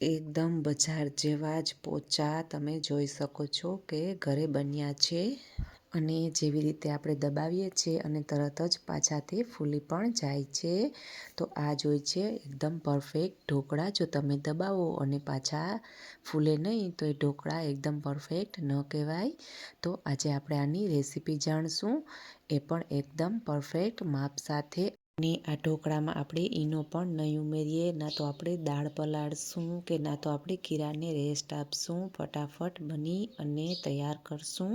એકદમ બજાર જેવા જ પોચા તમે જોઈ શકો છો કે ઘરે બન્યા છે અને જેવી રીતે આપણે દબાવીએ છીએ અને તરત જ પાછા તે ફૂલી પણ જાય છે. તો આ જ હોય છે એકદમ પરફેક્ટ ઢોકળા. જો તમે દબાવો અને પાછા ફૂલે નહીં તો એ ઢોકળા એકદમ પરફેક્ટ ન કહેવાય. તો આજે આપણે આની રેસીપી જાણશું. એ પણ એકદમ પરફેક્ટ માપ સાથે અને આ ઢોકળામાં આપણે ઈનો પણ નહીં ઉમેરીએ, ના તો આપણે દાળ પલાળશું કે ના તો આપણે કીરાને રેસ્ટ આપશું, ફટાફટ બની અને તૈયાર કરશું.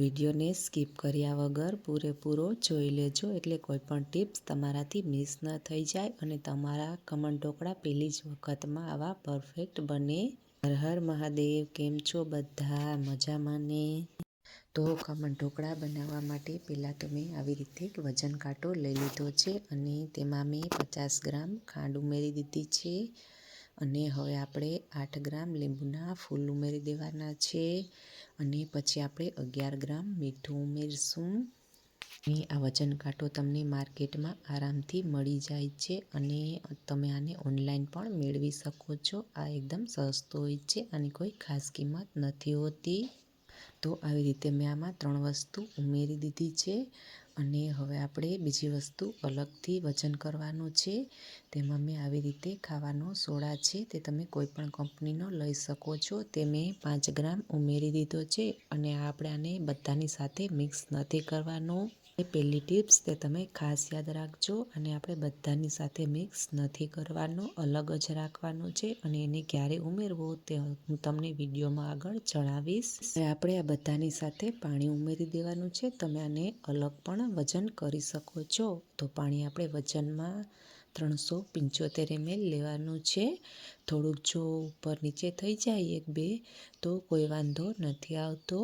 વિડીયોને સ્કીપ કર્યા વગર પૂરેપૂરો જોઈ લેજો, એટલે કોઈ પણ ટિપ્સ તમારાથી મિસ ન થઈ જાય અને તમારા કમન ઢોકળા પહેલી જ વખતમાં આવા પરફેક્ટ બને. હર હર મહાદેવ, કેમ છો બધા? મજામાં ને? તો ખમણ ઢોકળા બનાવવા માટે પહેલાં તો મેં આવી રીતે વજન કાંટો લઈ લીધો છે અને તેમાં મેં પચાસ ગ્રામ ખાંડ ઉમેરી દીધી છે. અને હવે આપણે આઠ ગ્રામ લીંબુના ફૂલ ઉમેરી દેવાના છે અને પછી આપણે અગિયાર ગ્રામ મીઠું ઉમેરશું. અને આ વજન કાંટો તમને માર્કેટમાં આરામથી મળી જાય છે અને તમે આને ઓનલાઈન પણ મેળવી શકો છો. આ એકદમ સસ્તો હોય છે આની કોઈ ખાસ કિંમત નથી હોતી. તો આવી રીતે મેં આમાં ત્રણ વસ્તુ ઉમેરી દીધી છે અને હવે આપણે બીજી વસ્તુ અલગથી વજન કરવાનું છે. તેમાં મેં આવી રીતે ખાવાનો સોડા છે, તે તમે કોઈ પણ કંપનીનો લઈ શકો છો. તે મેં પાંચ ગ્રામ ઉમેરી દીધો છે અને આપણે આને બધાની સાથે મિક્સ નથી કરવાનો. એ પહેલી ટિપ્સ તે તમે ખાસ યાદ રાખજો અને આપણે બધાની સાથે મિક્સ નથી કરવાનું, અલગ જ રાખવાનું છે અને એને ક્યારે ઉમેરવો તે હું તમને વિડીયોમાં આગળ જણાવીશ. આપણે આ બધાની સાથે પાણી ઉમેરી દેવાનું છે. તમે આને અલગ પણ વજન કરી શકો છો. તો પાણી આપણે વજનમાં ત્રણસો પંચોતેર એમએલ લેવાનું છે. થોડુંક જો ઉપર નીચે થઈ જાય એક બે, તો કોઈ વાંધો નથી આવતો.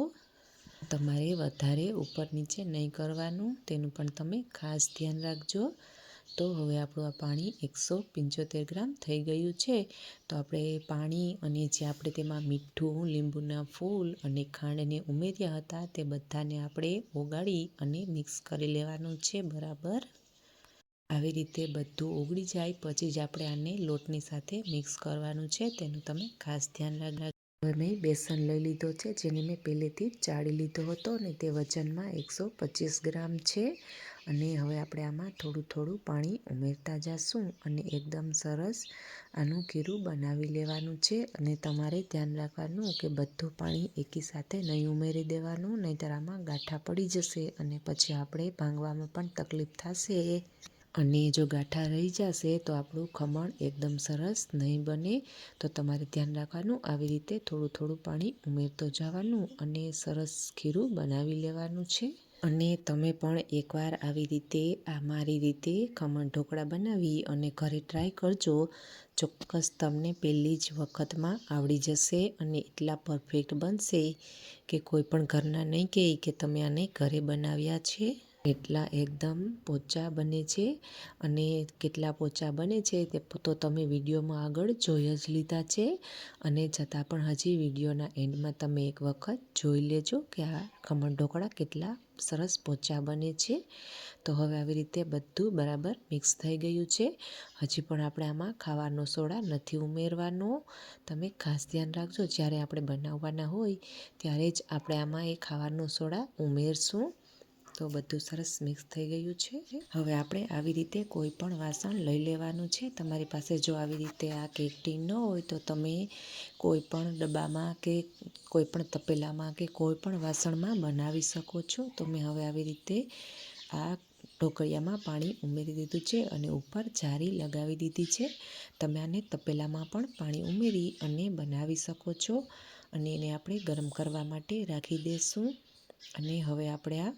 તમારે વધારે ઉપર નીચે નહીં કરવાનું, તેનું પણ તમે ખાસ ધ્યાન રાખજો. તો હવે આપણું આ પાણી એકસો પંચોતેર ગ્રામ થઈ ગયું છે. તો આપણે પાણી અને જે આપણે તેમાં મીઠું, લીંબુના ફૂલ અને ખાંડને ઉમેર્યા હતા, તે બધાને આપણે ઓગાળી અને મિક્સ કરી લેવાનું છે, બરાબર? આવી રીતે બધું ઓગળી જાય, પછી જ આપણે આને લોટની સાથે મિક્સ કરવાનું છે, તેનું તમે ખાસ ધ્યાન રાખજો. હવે મેં બેસન લઈ લીધો છે, જેને મેં પહેલેથી જ ચાળી લીધો હતો અને તે વજનમાં એકસો પચીસ ગ્રામ છે. અને હવે આપણે આમાં થોડું થોડું પાણી ઉમેરતા જઈશું અને એકદમ સરસ આનું ખીરું બનાવી લેવાનું છે. અને તમારે ધ્યાન રાખવાનું કે બધું પાણી એકી સાથે નહીં ઉમેરી દેવાનું, નહીંતર આમાં ગાંઠા પડી જશે અને પછી આપણે ભાંગવામાં પણ તકલીફ થશે. અને જો ગાંઠા રહી જશે તો આપણું ખમણ એકદમ સરસ નહીં બને. તો તમારે ધ્યાન રાખવાનું, આવી રીતે થોડું થોડું પાણી ઉમેરતો જવાનું અને સરસ ખીરું બનાવી લેવાનું છે. અને તમે પણ એકવાર આવી રીતે, આ મારી રીતે ખમણ ઢોકળા બનાવી અને ઘરે ટ્રાય કરજો. ચોક્કસ તમને પહેલી જ વખતમાં આવડી જશે અને એટલા પરફેક્ટ બનશે કે કોઈ પણ ઘરના નહીં કહે કે તમે આને ઘરે બનાવ્યા છે. એટલા એકદમ પોચા બને છે અને કેટલા પોચા બને છે તે તો તમે વિડીયોમાં આગળ જોઈ જ લીધા છે અને છતાં પણ હજી વિડીયોના એન્ડમાં તમે એક વખત જોઈ લેજો કે આ ખમણ ઢોકળા કેટલા સરસ પોચા બને છે. તો હવે આવી રીતે બધું બરાબર મિક્સ થઈ ગયું છે. હજી પણ આપણે આમાં ખાવાનો સોડા નથી ઉમેરવાનો. તમે ખાસ ધ્યાન રાખજો, જ્યારે આપણે બનાવવાના હોય ત્યારે જ આપણે આમાં એ ખાવાનો સોડા ઉમેરશું. તો બધું સરસ મિક્સ થઈ ગયું છે. હવે આપણે આવી રીતે કોઈ પણ વાસણ લઈ લેવાનું છે. તમારી પાસે જો આવી રીતે આ કેક ટીન ન હોય તો તમે કોઈ પણ ડબ્બામાં કે કોઈ પણ તપેલામાં કે કોઈ પણ વાસણમાં બનાવી શકો છો. તો મેં હવે આવી રીતે આ ઢોકળિયામાં પાણી ઉમેરી દીધું છે અને ઉપર જારી લગાવી દીધી છે. તમે આને તપેલામાં પણ પાણી ઉમેરી અને બનાવી શકો છો. અને એને આપણે ગરમ કરવા માટે રાખી દઈશું અને હવે આપણે આ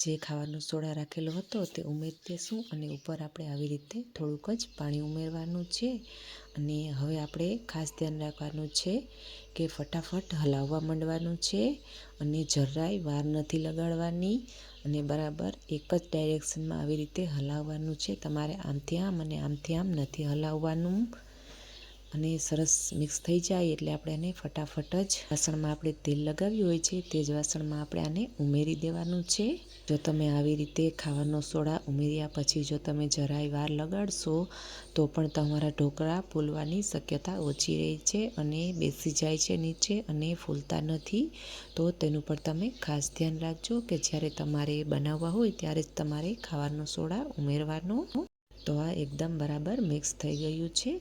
જે ખાવાનો સોડા રાખેલો હતો તે ઉમેરી દઈશું અને ઉપર આપણે આવી રીતે થોડુંક જ પાણી ઉમેરવાનું છે. અને હવે આપણે ખાસ ધ્યાન રાખવાનું છે કે ફટાફટ હલાવવા માંડવાનું છે અને જરાય વાર નથી લગાડવાની. અને બરાબર એક જ ડાયરેક્શનમાં આવી રીતે હલાવવાનું છે. તમારે આમથી આમ અને આમથી આમ નથી હલાવવાનું. અને સરસ મિક્સ થઈ જાય એટલે આપણે એને ફટાફટ જ વાસણમાં આપણે તેલ લગાવ્યું હોય છે તે જ વાસણમાં આપણે આને ઉમેરી દેવાનું છે. જો તમે આવી રીતે ખાવાનો સોડા ઉમેર્યા પછી જો તમે જરાય વાર લગાડશો, તો પણ તમારા ઢોકળા ફૂલવાની શક્યતા ઓછી રહે છે અને બેસી જાય છે નીચે અને ફૂલતા નથી. તો તેનું પણ તમે ખાસ ધ્યાન રાખજો કે જ્યારે તમારે બનાવવા હોય ત્યારે જ તમારે ખાવાનો સોડા ઉમેરવાનો. તો આ એકદમ બરાબર મિક્સ થઈ ગયું છે.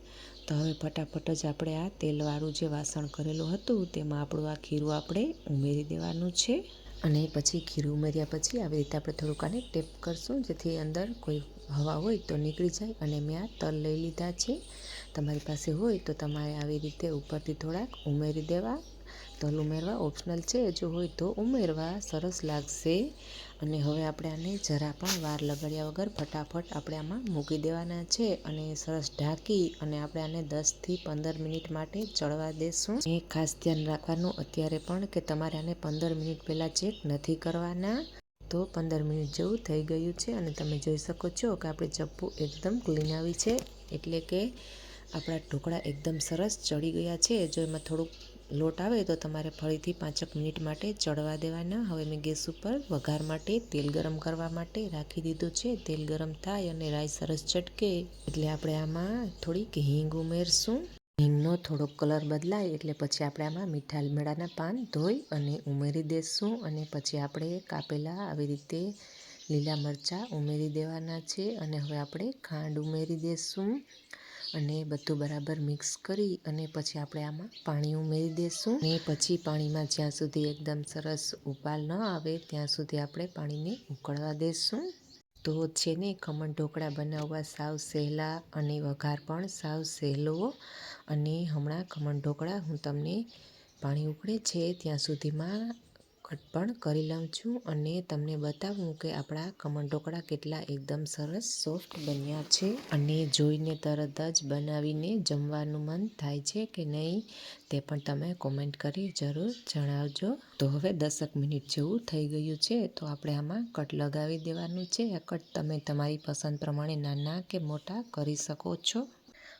તો હવે ફટાફટ જ આપણે આ તેલવાળું જે વાસણ કરેલું હતું, તેમાં આપણું આ ખીરું આપણે ઉમેરી દેવાનું છે. અને પછી ખીરું ઉમેર્યા પછી આવી રીતે આપણે થોડુંક આને ટેપ કરશું, જેથી અંદર કોઈ હવા હોય તો નીકળી જાય. અને મેં આ તલ લઈ લીધા છે. તમારી પાસે હોય તો તમારે આવી રીતે ઉપરથી થોડાક ઉમેરી દેવા. તલ ઉમેરવા ઓપ્શનલ છે. જો હોય તો ઉમેરવા સરસ લાગશે. અને હવે આપણે આને જરા પણ વાર લગાડ્યા વગર ફટાફટ આપણે આમાં મૂકી દેવાના છે અને સરસ ઢાંકી અને આપણે આને દસથી પંદર મિનિટ માટે ચડવા દેશું. એ ખાસ ધ્યાન રાખવાનું અત્યારે પણ કે તમારે આને પંદર મિનિટ પહેલાં ચેક નથી કરવાના. તો પંદર મિનિટ જેવું થઈ ગયું છે અને તમે જોઈ શકો છો કે આપણે ચપ્પુ એકદમ ક્લીન આવી છે. એટલે કે આપણા ઢોકળા એકદમ સરસ ચડી ગયા છે. જો એમાં થોડુંક લોટ આવે તો તમારે ફરીથી પાંચક મિનિટ માટે ચડવા દેવાના. હવે મેં ગેસ ઉપર વઘાર માટે તેલ ગરમ કરવા માટે રાખી દીધું છે. તેલ ગરમ થાય અને રાઈ સરસ ચટકે એટલે આપણે આમાં થોડીક હિંગ ઉમેરશું. હિંગનો થોડોક કલર બદલાય એટલે પછી આપણે આમાં મીઠા લીમડાના પાન ધોઈ અને ઉમેરી દેશું અને પછી આપણે કાપેલા આવી રીતે લીલા મરચાં ઉમેરી દેવાના છે અને હવે આપણે ખાંડ ઉમેરી દઈશું અને બધું બરાબર મિક્સ કરી અને પછી આપણે આમાં પાણી ઉમેરી દઈશું અને પછી પાણીમાં જ્યાં સુધી એકદમ સરસ ઉબાલ ન આવે, ત્યાં સુધી આપણે પાણીને ઉકળવા દઈશું તો છે ને, ખમણ ઢોકળા બનાવવા સાવ સહેલા અને વઘાર પણ સાવ સહેલો. અને હમણાં ખમણ ઢોકળા હું તમને પાણી ઉકળે છે, ત્યાં સુધીમાં કટ પણ કરી લઉં છું અને તમને બતાવું કે આપણા ખમણ ઢોકળા કેટલા એકદમ સરસ સોફ્ટ બન્યા છે અને જોઈને તરત જ બનાવીને જમવાનું મન થાય છે કે નહીં તે પણ તમે કોમેન્ટ કરી જરૂર જણાવજો. તો હવે દસક મિનિટ જેવું થઈ ગયું છે તો આપણે આમાં કટ લગાવી દેવાનું છે. આ કટ તમે તમારી પસંદ પ્રમાણે નાના કે મોટા કરી શકો છો.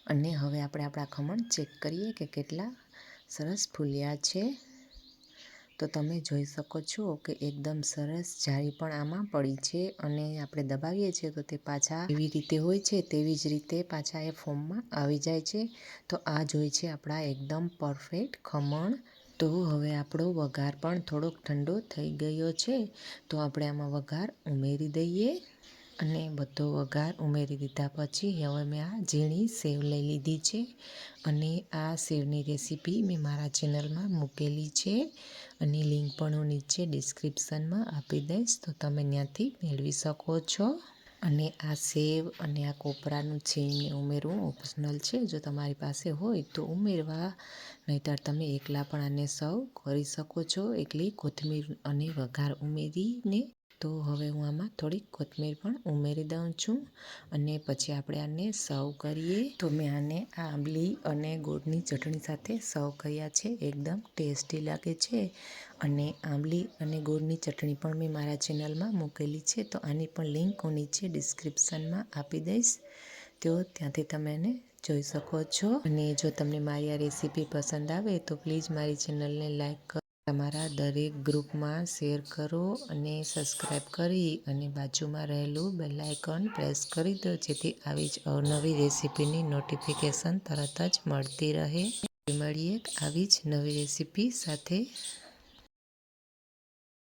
અને હવે આપણે આપણા ખમણ ચેક કરીએ કે કેટલા સરસ ફૂલ્યા છે. તો તમે જોઈ શકો છો કે એકદમ સરસ જાળી પણ આમાં પડી છે અને આપણે દબાવીએ છીએ તો તે પાછા એવી રીતે હોય છે તેવી જ રીતે પાછા એ ફોર્મમાં આવી જાય છે. તો આ જોઈ છે આપણા એકદમ પરફેક્ટ ખમણ. તો હવે આપણો વઘાર પણ થોડોક ઠંડો થઈ ગયો છે. તો આપણે આમાં વઘાર ઉમેરી દઈએ. અને બધો વઘાર ઉમેરી દીધા પછી હવે મેં આ ઝીણી સેવ લઈ લીધી છે અને આ સેવની રેસીપી મેં મારા ચેનલમાં મૂકેલી છે અને લિંક પણ હું નીચે ડિસ્ક્રિપ્શનમાં આપી દઈશ, તો તમે ત્યાંથી મેળવી શકો છો. અને આ સેવ અને આ કોપરાનું છીણને ઉમેરવું ઓપ્શનલ છે, જો તમારી પાસે હોય તો ઉમેરવા, નહીંતર તમે એકલા પણ આને સર્વ કરી શકો છો. એકલી કોથમીર અને વઘાર ઉમેરીને તો હવે હું આમાં થોડીક કોથમીર પણ ઉમેરી દઉં છું અને પછી આપણે આને સર્વ કરીએ. તો મેં આને આંબલી અને ગોળની ચટણી સાથે સર્વ કર્યા છે. એકદમ ટેસ્ટી લાગે છે. અને આંબલી અને ગોળની ચટણી પણ મેં મારા ચેનલમાં મૂકેલી છે. તો આની પણ લિંક હું નીચે ડિસ્ક્રિપ્શનમાં આપી દઈશ. તો ત્યાંથી તમે એને જોઈ શકો છો. અને જો તમને મારી આ રેસીપી પસંદ આવે તો પ્લીઝ મારી ચેનલને લાઈક કરો તમારા દરેક ગ્રુપમાં શેર કરો અને સબસ્ક્રાઈબ કરી અને બાજુમાં રહેલું બેલ આઇકન પ્રેસ કરી દો, જેથી આવી જ અવનવી રેસીપીની નોટિફિકેશન તરત જ મળતી રહે. મળીએ આવી જ નવી રેસીપી સાથે.